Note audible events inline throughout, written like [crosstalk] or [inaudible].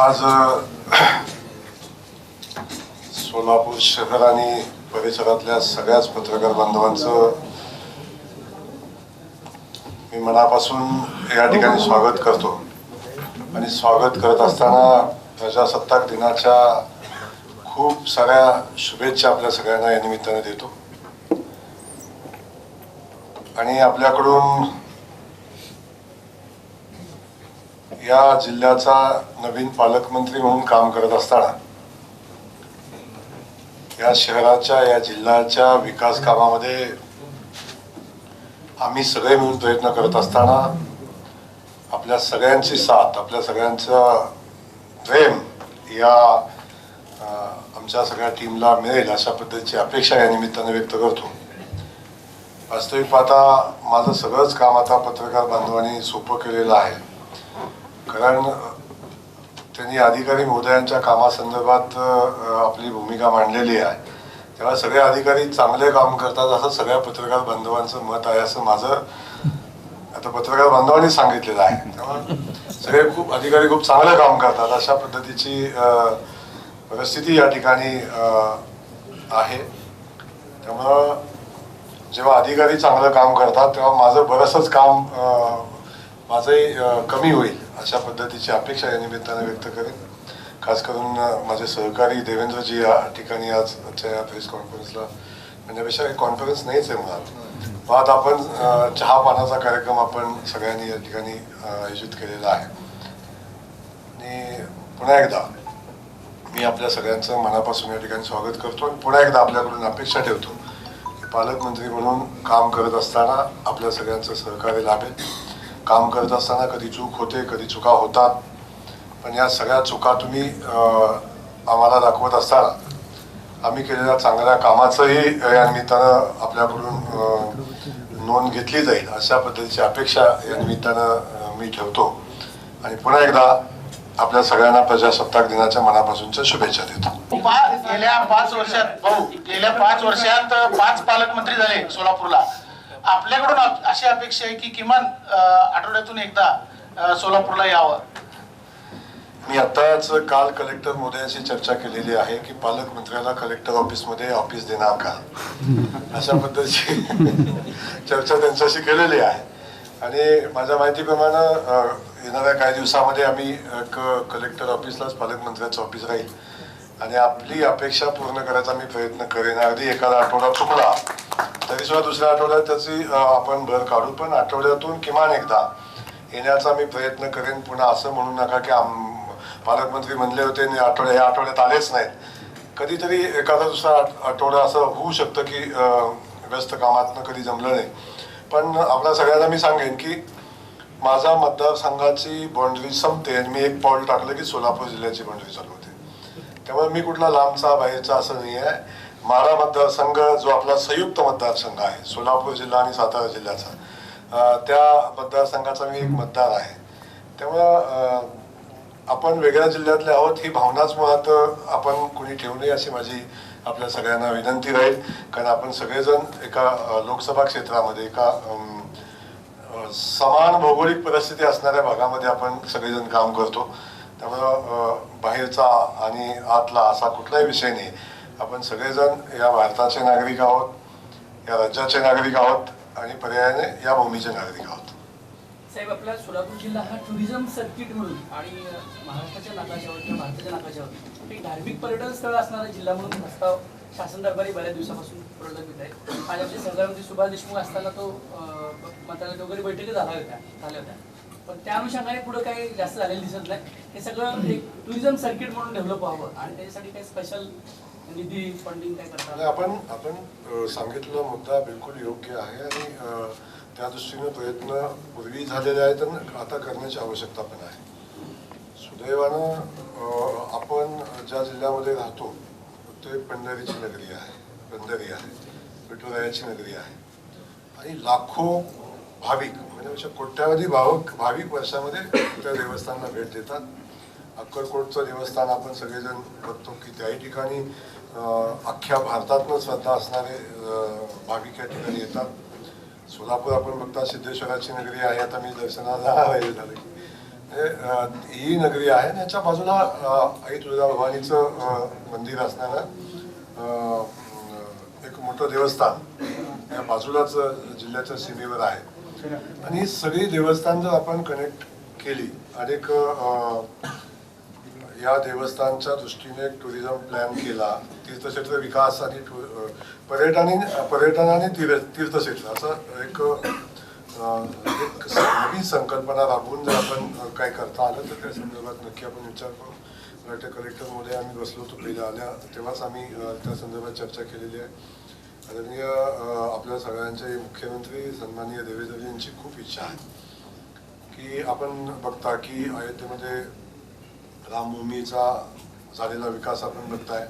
आज सोलापूर शहर आणि परिसरातल्या सगळ्याच पत्रकार बांधवांचं मी मनापासून या ठिकाणी स्वागत करतो. आणि स्वागत करत असताना प्रजासत्ताक दिनाच्या खूप साऱ्या शुभेच्छा आपल्या सगळ्यांना या निमित्ताने देतो. आणि आपल्याकडून या जिल्ह्याचा नवीन पालकमंत्री म्हणून काम करत असताना या शहराच्या या जिल्ह्याच्या विकास कामामध्ये आम्ही सगळे मिळून प्रयत्न करत असताना आपल्या सगळ्यांची साथ आपल्या सगळ्यांचं प्रेम या आमच्या सगळ्या टीमला मिळेल अशा पद्धतीची अपेक्षा या निमित्ताने व्यक्त करतो. वास्तविक पाहता माझं सगळंच काम आता पत्रकार बांधवांनी सोपं केलेलं आहे. कारण त्यांनी अधिकारी महोदयांच्या कामासंदर्भात आपली भूमिका मांडलेली आहे. तेव्हा सगळे अधिकारी चांगले काम करतात असं सगळ्या पत्रकार बांधवांचं मत आहे असं माझं आता पत्रकार बांधवांनी सांगितलेलं आहे. तेव्हा सगळे खूप अधिकारी खूप चांगलं काम करतात अशा पद्धतीची परिस्थिती या ठिकाणी आहे. त्यामुळं जेव्हा अधिकारी चांगलं काम करतात तेव्हा माझं बरंचसं काम माझंही कमी होईल. अशा पद्धतीची अपेक्षा या निमित्तानं व्यक्त करेन. खास करून माझे सहकारी देवेंद्रजी या ठिकाणी आज आजच्या या प्रेस कॉन्फरन्सला म्हणण्यापेक्षा एक कॉन्फरन्स नाहीच आहे म्हणा मग आता आपण चहा पानाचा कार्यक्रम आपण सगळ्यांनी या ठिकाणी आयोजित केलेला आहे. आणि पुन्हा एकदा मी आपल्या सगळ्यांचं मनापासून या ठिकाणी स्वागत करतो आणि पुन्हा एकदा आपल्याकडून अपेक्षा ठेवतो की पालकमंत्री म्हणून काम करत असताना आपल्या सगळ्यांचं सहकार्य लाभेल. काम करत असताना कधी चूक होते कधी चुका होतात. पण या सगळ्या चुका तुम्ही आम्हाला दाखवत असताना आम्ही केलेल्या चांगल्या कामाचंही या निमित्तानं आपल्याकडून नोंद घेतली जाईल. अशा पद्धतीची अपेक्षा या निमित्तानं मी ठेवतो. आणि पुन्हा एकदा आपल्या सगळ्यांना प्रजासत्ताक दिनाच्या मनापासूनच्या शुभेच्छा देतो. गेल्या पाच वर्षात भाऊ गेल्या पाच वर्षात पाच पालकमंत्री झाले सोलापूरला. आपल्याकडून अशी अपेक्षा आहे की किमान आठवड्यातून एकदा सोलापूरला यावं. मी आताच काल कलेक्टर मोदयांशी चर्चा केलेली आहे की पालकमंत्र्याला कलेक्टर ऑफिसमध्ये ऑफिस देणार का? [laughs] अशा पद्धतीची [laughs] चर्चा त्यांच्याशी केलेली आहे. आणि माझ्या माहितीप्रमाणे येणाऱ्या काही दिवसामध्ये आम्ही एक कलेक्टर ऑफिसलाच पालकमंत्र्याचं ऑफिस राहील. आणि आपली अपेक्षा पूर्ण करायचा मी प्रयत्न करेन. अगदी एखादा आठवडा चुकला तरी सुद्धा दुसऱ्या आठवड्यात त्याची आपण भर काढू पण आठवड्यातून किमान एकदा येण्याचा मी प्रयत्न करेन. पुन्हा असं म्हणू नका की आम पालकमंत्री म्हणले होते आणि आठवड्या या आठवड्यात आलेच नाहीत. कधीतरी एखादा दुसरा आठवडा असं होऊ शकतं की व्यस्त कामातनं कधी जमलं नाही. पण आपल्या सगळ्यांना मी सांगेन की माझा मतदारसंघाची बाउंड्री संपते आणि मी एक पाऊल टाकलं की सोलापूर जिल्ह्याची बाउंड्री चालू होते. त्यामुळे मी कुठला लांबचा बाहेरचा असं नाही आहे मारा मतदारसंघ जो आपला संयुक्त मतदारसंघ आहे सोलापूर जिल्हा आणि सातारा जिल्ह्याचा त्या मतदारसंघाचा मी एक मतदार आहे. तेव्हा आपण वेगळ्या जिल्ह्यातले आहोत ही भावनाच मुळात आपण कुणी ठेवू नये अशी माझी आपल्या सगळ्यांना विनंती राहील. कारण आपण सगळेजण एका लोकसभा क्षेत्रामध्ये एका समान भौगोलिक परिस्थिती असणाऱ्या भागामध्ये आपण सगळेजण काम करतो. त्यामुळं बाहेरचा आणि आतला असा कुठलाही विषय नाही. आपण सगळेजण या भारताचे नागरिक आहोत या राज्याचे नागरिक आहोत आणि पर्यायाने या भूमीचे नागरिक आहोत. साहेब आपला सोलापूर जिल्हा हा टुरिझम सर्किट म्हणून आणि महाराष्ट्राच्या नाकाशावर किंवा भारताच्या नाकाशावर एक धार्मिक पर्यटन स्थळ असणारा जिल्हा म्हणून प्रस्ताव शासन दरबारी बऱ्याच दिवसापासून प्रलंबित आहे. आणि आपले सहकारमंत्री सुभाष देशमुख असताना तो मंत्रालयात वगैरे बैठकी झाल्या होत्या झाल्या होत्या. पण त्या अनुषंगाने पुढे काही जास्त झालेलं दिसत नाही. हे सगळं एक टुरिझम सर्किट म्हणून डेव्हलप व्हावं आणि त्याच्यासाठी काही स्पेशल निधी फंडिंग काय आपण आपण अ, सांगितलेला मुद्दा बिलकुल योग्य आहे आणि त्या दृष्टीने प्रयत्न पूर्वी झालेले आहेत आणि आता करण्याची आवश्यकता पण आहे. सुदैवानं आपण ज्या जिल्ह्यामध्ये राहतो ते पंढरीची नगरी आहे पंढरी आहे विठुरायाची नगरी आहे. आणि लाखो भाविक म्हणजे अशा कोट्यावधी भावक भाविक वर्षामध्ये त्या देवस्थानला भेट देतात. अक्कलकोटचं देवस्थान आपण सगळेजण बघतो की त्याही ठिकाणी अख्ख्या भारतातनं श्रद्धा असणारे भाविक या ठिकाणी येतात. सोलापूर आपण बघता सिद्धेश्वराची नगरी आहे. आता मी दर्शनाला झालं की हे, ही नगरी आहे आणि याच्या बाजूला आई तुळजाभवानीचं मंदिर असणारं एक मोठं देवस्थान या बाजूलाच जिल्ह्याच्या सीमेवर आहे. आणि ही सगळी देवस्थान जर आपण कनेक्ट केली अनेक या देवस्थानच्या दृष्टीने एक टुरिझम प्लॅन केला तीर्थक्षेत्र विकास आणि टु- अ, पर्यटन तीर्थ तीर्थक्षेत्र. असं एक एक नवीन संकल्पना राबवून जर आपण काय करता आलं तर त्या संदर्भात नक्की आपण विचार करू. मला वाटतं कलेक्टरमध्ये आम्ही बसलो होतो पहिल्या आल्या तेव्हाच आम्ही त्या संदर्भात चर्चा केलेली आहे. आदरणीय आपल्या सगळ्यांचे मुख्यमंत्री सन्माननीय देवेंद्रजी यांची खूप इच्छा आहे की आपण बघता की अयोध्येमध्ये रामभूमीचा झालेला विकास आपण बघताय.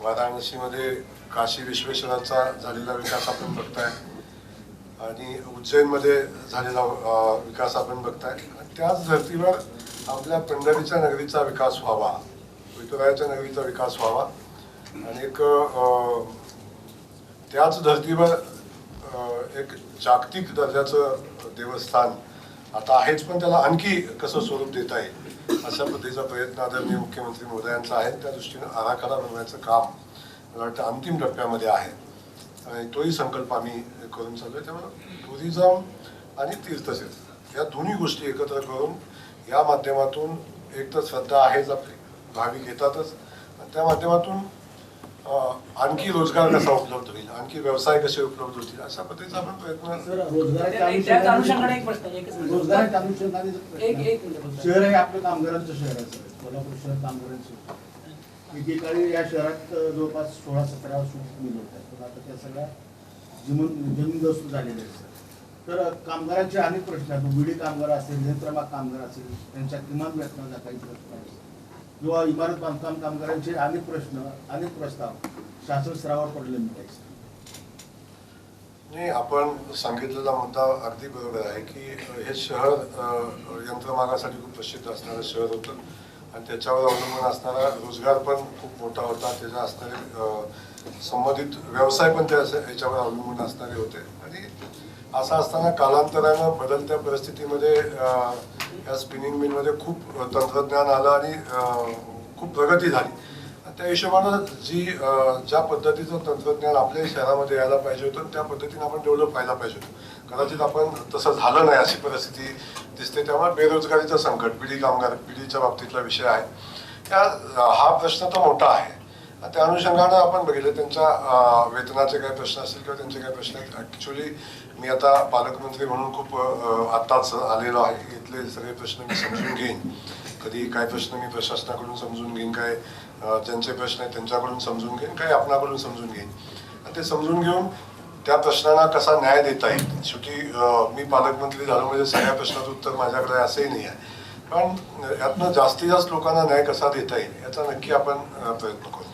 वाराणसीमध्ये काशी विश्वेश्वराचा झालेला विकास आपण बघताय. आणि उज्जैनमध्ये झालेला विकास आपण बघताय. आणि त्याच धर्तीवर आपल्या पंढरीच्या नगरीचा विकास व्हावा विठुरायाच्या नगरीचा विकास व्हावा. आणि एक त्याच धर्तीवर एक जागतिक दर्जाचं देवस्थान आता आहेच पण त्याला आणखी कसं स्वरूप देता येईल? अशा पद्धतीचा प्रयत्न आदरणीय मुख्यमंत्री मोदयांचा आहे. त्या दृष्टीनं आराखडा बनवायचं काम मला वाटतं अंतिम टप्प्यामध्ये आहे. आणि तोही संकल्प आम्ही करून चालू आहे त्यामुळे टुरिझम आणि तीर्थक्षेत्र या दोन्ही गोष्टी एकत्र करून या माध्यमातून एक तर श्रद्धा आहेच आपली. भाविक येतातच. त्या माध्यमातून आणखी रोजगार कसा उपलब्ध होईल? आणखी व्यवसाय कसे उपलब्ध होतील? अशा पद्धतीचा आपण प्रयत्न. शहर हे आपलं कामगारांचं शहर आहे सर. कोल्हापूर शहर कामगारांचं. एकेकाळी या शहरात जवळपास सोळा सतरा सूट मिल होत्या. पण आता त्या सगळ्या जमीन जमीनदोस्त झालेल्या आहेत सर. तर कामगारांचे अनेक प्रश्न आहेत. बिडी कामगार असेल यंत्रमाग कामगार असेल त्यांच्या किमान वेतनाचा काही प्रश्न आहे किंवा इमारत बांधकाम कामगारांचे अनेक प्रश्न अनेक प्रस्ताव शासन स्तरावर पडले नाही आपण सांगितलेला मुद्दा अगदी बरोबर आहे की हे शहर यंत्रमागासाठी खूप प्रसिद्ध असणारं शहर होतं. आणि त्याच्यावर अवलंबून असणारा रोजगार पण खूप मोठा होता. त्याच्या असणारे संबंधित व्यवसाय पण त्या याच्यावर अवलंबून असणारे होते. आणि असं असताना कालांतरानं बदलत्या परिस्थितीमध्ये या स्पिनिंग मिलमध्ये खूप तंत्रज्ञान आलं आणि खूप प्रगती झाली. आणि त्या हिशोबानं जी ज्या पद्धतीचं तंत्रज्ञान आपल्या शहरामध्ये यायला पाहिजे होतं त्या पद्धतीने आपण डेव्हलप व्हायला पाहिजे होतं. कदाचित आपण तसं झालं नाही अशी परिस्थिती दिसते. त्यामुळे बेरोजगारीचं संकट पिढी कामगार पिढीच्या बाबतीतला विषय आहे. त्या हा प्रश्न तर मोठा आहे. त्या अनुषंगानं आपण बघितलं त्यांच्या वेतनाचे काय प्रश्न असतील किंवा त्यांचे काय प्रश्न आहेत. ॲक्च्युली मी आता पालकमंत्री म्हणून खूप आत्ताच आलेलो आहे. इथले सगळे प्रश्न मी समजून घेईन. कधी काय प्रश्न मी प्रशासनाकडून समजून घेईन काय त्यांचे ज्यांचे प्रश्न आहेत त्यांच्याकडून समजून घेईन काही आपणाकडून समजून घेईन. आणि ते समजून घेऊन त्या प्रश्नांना कसा न्याय देता येईल? शेवटी मी पालकमंत्री झालो म्हणजे सगळ्या प्रश्नाचं उत्तर माझ्याकडे असंही नाही आहे. पण यातनं जास्तीत जास्त लोकांना न्याय कसा देता येईल याचा नक्की आपण प्रयत्न करू.